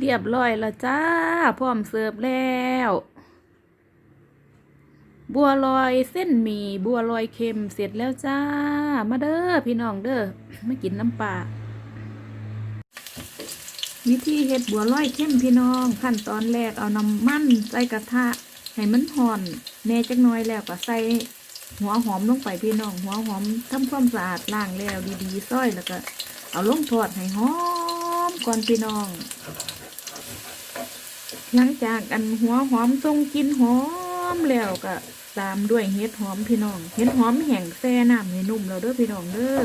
เรียบร้อยแล้วจ้า พร้อมเสิร์ฟแล้ว บัวลอยเส้นหมี่บัวลอยเค็มเสร็จแล้วจ้า มาเด้อพี่น้องเด้อมากินน้ำปลาวิธีเฮ็ดบัวลอยเค็มพี่น้องขั้นตอนแรกเอาน้ำมันใส่กระทะให้มันห่อนแน่จักน้อยแล้วก็ใส่หัวหอมลงไปพี่น้อง หัวหอมทำความสะอาดล้างแล้วดีๆซ้อยแล้วก็ เอาลงทอดให้หอมก่อนพี่น้อง หลังจากอันหัวหอมทรงกินหอมแล้วก็ตามด้วยเห็ดหอมพี่น้อง เห็ดหอมแห้งแซ่น้ำให้นุ่มแล้วเด้อพี่น้องเด้อ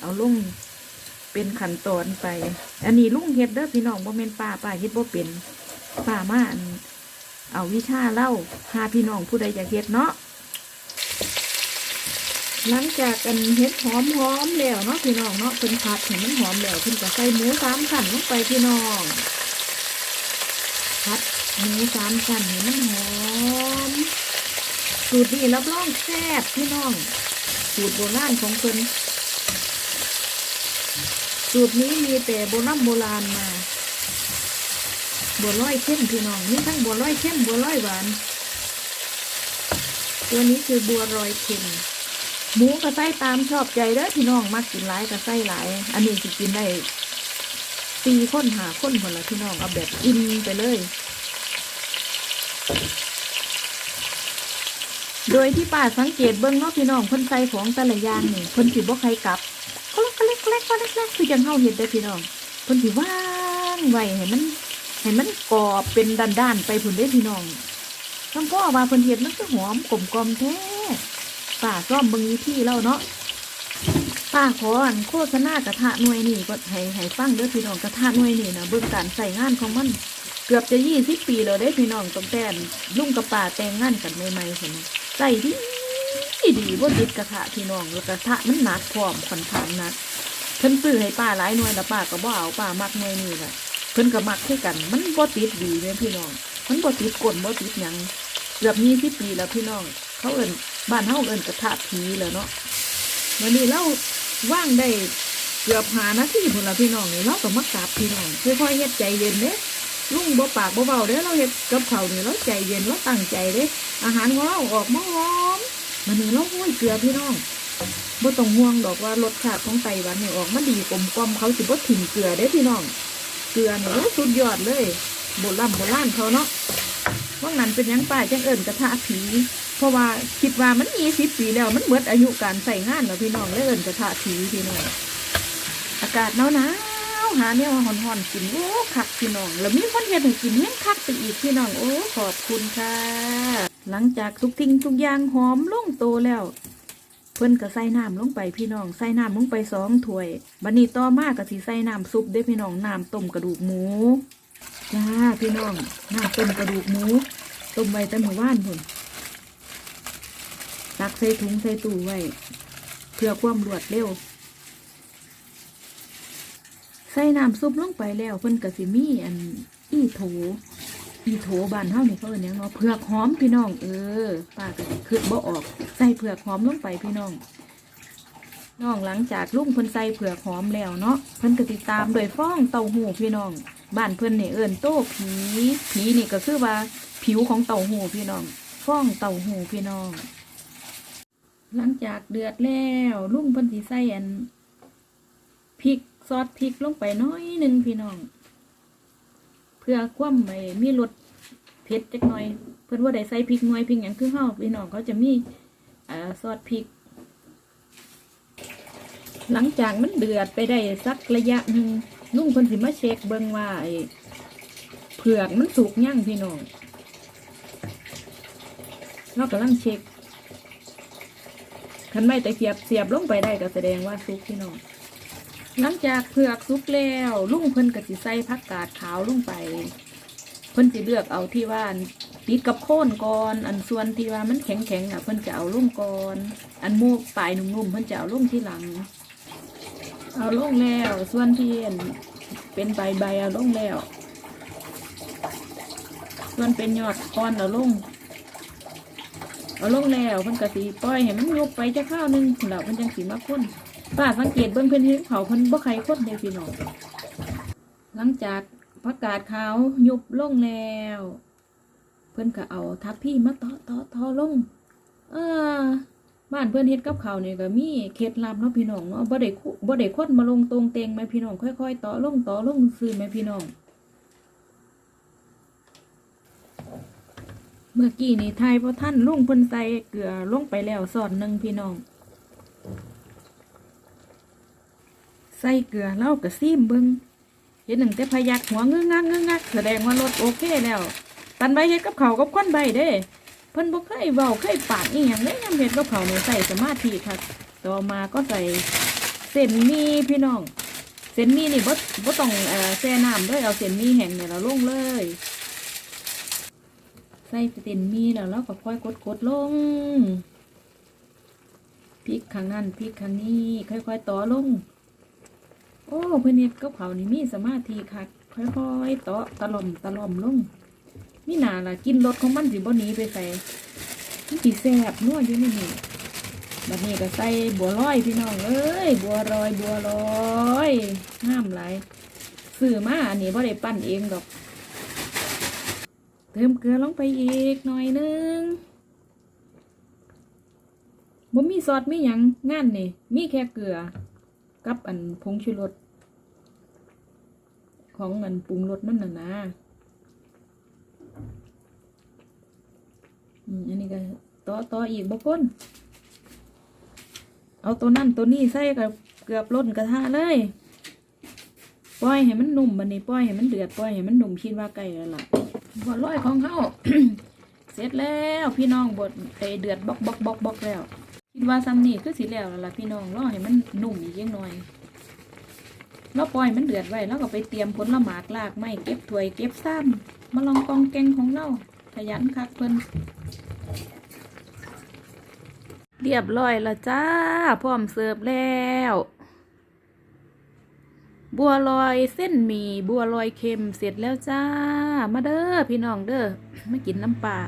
เอาลุงเป็นขั้นตอนไป อันนี้ลุงเฮ็ดเด้อพี่น้องบ่แม่นป้าป้าเฮ็ดบ่เป็นป้ามาอันเอาวิชาเล่าหาพี่น้องผู้ใดอยากเฮ็ดเนาะหลังจากกันเฮ็ดหอมหอมแล้วเนาะพี่น้องเนาะเพิ่นผัดให้มันหอมแล้วเพิ่นก็ใส่หมูสามชั้นลงไปพี่น้อง ผัดหมูสามชั้นให้มันหอม สูตรนี้รับรองแซ่บพี่น้อง สูตรโบราณของเพิ่นสูตรนี้มีแต่โบราณโบราณมาบัวลอยเข้มพี่น้องนี่ทั้งบัวลอยเข้มบัวลอยหวาน ตัวนี้คือบัวลอยเค็มหมูก็ใส่ตามชอบใจเด้อพี่น้องมักกินหลายก็ใส่หลาย อันนี้สิกินได้ตีคนหาคนคนละพี่น้องเอาแบบอินไปเลย โดยที่ป้าสังเกตเบิ้งเนาะพี่น้องเพิ่นใส่ของแต่ละอย่างนี่เพิ่นสิบ่ใครกลับก็เล็กๆเล็กๆเล็กๆคือจังเฮาเห็นได้พี่น้องเพิ่นสิว่างไว้ให้มันให้มันกรอบเป็นด้านๆไปพุ่นเด้พี่น้องทั้งพ่อว่าเพิ่นเฮ็ดมันก็หอมกลมกลอมแท้ป้าซ่อมเบิ่งวิธีแล้วเนาะ ป้าขออันโฆษณากระทะหน่วยนี่ก็ให้ให้ฟังเด้อพี่น้องกระทะหน่วยนี่นะเบิ่งการใส่งานของมันเกือบจะยี่สิบปีแล้วเด้อพี่น้องตั้งแต่ลุงกับป้าแต่งงานกันใหม่ๆคนใส่ดีดีบ่าติดกระทะพี่น้องแล้วกระทะมันหนักพร้อมค่อนข้างหนักเพิ่นซื้อให้ป้าหลายหน่วยแล้วป้าก็บ่เอาป้ามักหน่วยนี่แหละเพิ่นก็มักคือกัน มันบ่ติดดีเด้อพี่น้อง มันบ่ติดก้นบ่ติดหยังเกือบยี่สิบปีแล้วพี่น้อง เขาเอิ้นบ้านเฮาเอิ้นกระทะผีแล้วเนาะวันนี้เรา ว่างได้เกือบหานาทีพุ่นละพี่น้องนี่เราก็มากราบพี่น้องค่อยๆเฮ็ดใจเย็นเด้ลุงบ่ปากบ่เบาเด้เราเฮ็ดกับเขานี่เราใจเย็นเราตั้งใจเด้อาหารของเราออกมาหอมวันนี้เราห้อยเกลือพี่น้องบ่ต้องห่วงดอกว่ารสชาติของไตหวันนี่ออกมาดีกลมกล่อมเขาสิบ่ถิ่มเกลือเด้พี่น้อง เกลือนี่สุดยอดเลยโบราณโบราณเขาเนาะว่างั้นเป็นยังป้าจังเอิ้นกระทะผี เพราะว่าคิดว่ามันยี่สิบปีแล้วมันเบิดอายุการใส่งานแล้วพี่น้องเลยเอินกระทะผีพี่น้องอากาศหนาวหนาวหาเนี่ยว่าห่อนๆกินโอ้คักพี่น้องแล้วมีคนเฮ็ดให้กินเลี้ยงคักไปอีกพี่น้องโอ้ขอบคุณค่ะ หลังจากทุกทิ้งทุกอย่างหอมลงโตแล้ว เพิ่นก็ใส่น้ำลงไปพี่น้องใส่น้ำลงไปสองถ้วยบัดนี้ต่อมากก็สิใส่น้ำซุปเด้อพี่น้องน้ำต้มกระดูกหมูจ้าพี่น้องน้ำต้มกระดูกหมูต้มไว้แต่เมื่อวานพุ่น ตักใส่ถุงใส่ตู้ไว้ เพื่อความรวดเร็ว ใส่น้ำซุปลงไปแล้วเพิ่นก็สิมีอันอีโถ อีโถบานเฮานี่เขาเอิ้นหยังเนาะเผือกหอมพี่น้อง เออป้าก็คิดบ่ออก ใส่เผือกหอมลงไปพี่น้องน้องหลังจากลุงเพิ่นใส่เผือกหอมแล้วเนาะเพิ่นก็ติดตามโดยฟ้องเต้าหู้พี่น้องบ้านเพิ่นเนี่ยเอิ้นโต้ผีผีนี่ก็คือว่าผิวของเต้าหู้พี่น้องฟ้องเต้าหู้พี่น้อง หลังจากเดือดแล้วลุงเพิ่นสิใส่อันพริกซอสพริกลงไปน้อยหนึ่งพี่น้อง เพื่อความไม่มีรสเผ็ดจักหน่อย เพิ่นว่าได้ใส่พริกหน่วยพริกหยังคือเฮาพี่น้องเขาจะมีอซอสพริก หลังจากมันเดือดไปได้สักระยะหนึ่งลุงเพิ่นสิมาเช็คเบิ่งว่าไอ้เผือกมันสุกยังพี่น้องเรากำลังเช็ค คันไม่แต่เสียบเสียบลงไปได้ก็แสดงว่าซุกพี่น้องหลังจากเผือกซุกแล้วลุงเพิ่นก็สิใส่ผักกาดขาวลงไป เพิ่นสิเลือกเอาที่ว่าติดกับโค่นก่อนอันส่วนที่ว่ามันแข็งแข็งอะเพิ่นจะเอาลงก่อนอันมูกปลายนุ่มๆเพิ่นจะเอาลงที่หลัง เอาลงแล้วส่วนที่อันเป็นใบใบเอาลงแล้วส่วนเป็นยอดอ่อนเอาลง เอาลงแล้วเพิ่นก็สิปล่อยให้มันยุบไปจะข้าวหนึงแล้วเพิ่นจังสิมาคนป้าสังเกตเบิ่งเพิ่นเฮ็ดเผาเพิ่นบ่ใครคนเด้พี่น้องหลังจากผักกาดขาวยุบลงแล้ว เพิ่นก็เอาทัพพี่มาตาะเตาะเตาะลงเออบ้านเพิ่นเฮ็ดกับข้าวนี่ก็มีเคล็ดลับเนาะพี่น้องเนาะบ่ได้บ่ได้คนมาลงตรงเตงแม่พี่น้องค่อยๆตาะลงตาะลงซื่อแม่พี่น้อง เมื่อกี้นี่ทายพ่อท่านลุงเพิ่นใส่เกลือลงไปแล้วสอนหนึ่งพี่น้อง ใส่เกลือเล่ากับซีมเบิงเห็นหนึ่งแต่พยักหัวงึงงักงึงงักแสดงว่ารสโอเคแล้ว ตันใบเฮ็ดกับเขากับควันใบเด้ เพิ่นบ่เคยเว้าเคยปากอีหยังเด้ยาเฮ็ดกับเขาเนี่ยใส่สมาธิค่ะต่อมาก็ใส่เส้นมีพี่น้อง เส้นมีนี่บ่บ่ต้องเอ่อแช่น้ำเด้วยเอาเส้นมีแห้งเนี่ยเราลงเลย ใส่เส้นมีแล้วเราก็ค่อยกดกดๆลงพริกข้างนั้นพริกข้างนี้ ค่อย ๆ ต่อลง โอ้เพื่อนเฮ็ดกับเขานี่มีสมาธิคักค่อยๆตาะตะล่อมตะล่อมลงนี่นาล่ะกินรสของมันสิบ่นีไปใส่มันสิแซ่บนัวอยู่ในนี่บัดนี้ก็ใส่บัวลอยพี่น้องเอ้ยบัวลอยบัวลอยงามหลายซื้อมาอันนี้บ่ได้ปั้นเองดอก ติมเกลือลงไปอีกหน่อยนึงบ่มีซอสมีหยังงานนี่มีแค่เกลือ กับอันผงชูรสของอันปรุงรสมันน่ะนะอันนี้ก็ต่อต่ออีกบ่พ้นเอาตัวนั่นตัวนี้ใส่กับเกือบล้นกระทะเลย ปล่อยให้มันนุ่มบันนี้ปล่อยให้มันเดือดปล่อยให้มันนุ่มคิดว่าใกล้แล้วล่ะ บัวลอยของเขาเสร็จแล้วพี่น้องบดเตเดือดบอกบอกบอกบอกแล้วคิดว่าซ้ำนี่คือสิแล้วล้วล่ะพี่น้องรอให้มันนุ่มอีกยังหน่อยเราปล่อยมันเดือดไว้แล้วก็ไปเตรียมผลละหมากลากไม้เก็บถ้วยเก็บซ้ำมาลองกองแกงของเราขยันคักเพิ่นเรียบร้อยแล้วจ้า พร้อมเสิร์ฟแล้ว บัวลอยเส้นหมี่บัวลอยเค็มเสร็จแล้วจ้า มาเด้อพี่น้องเด้อมากินน้ำปลา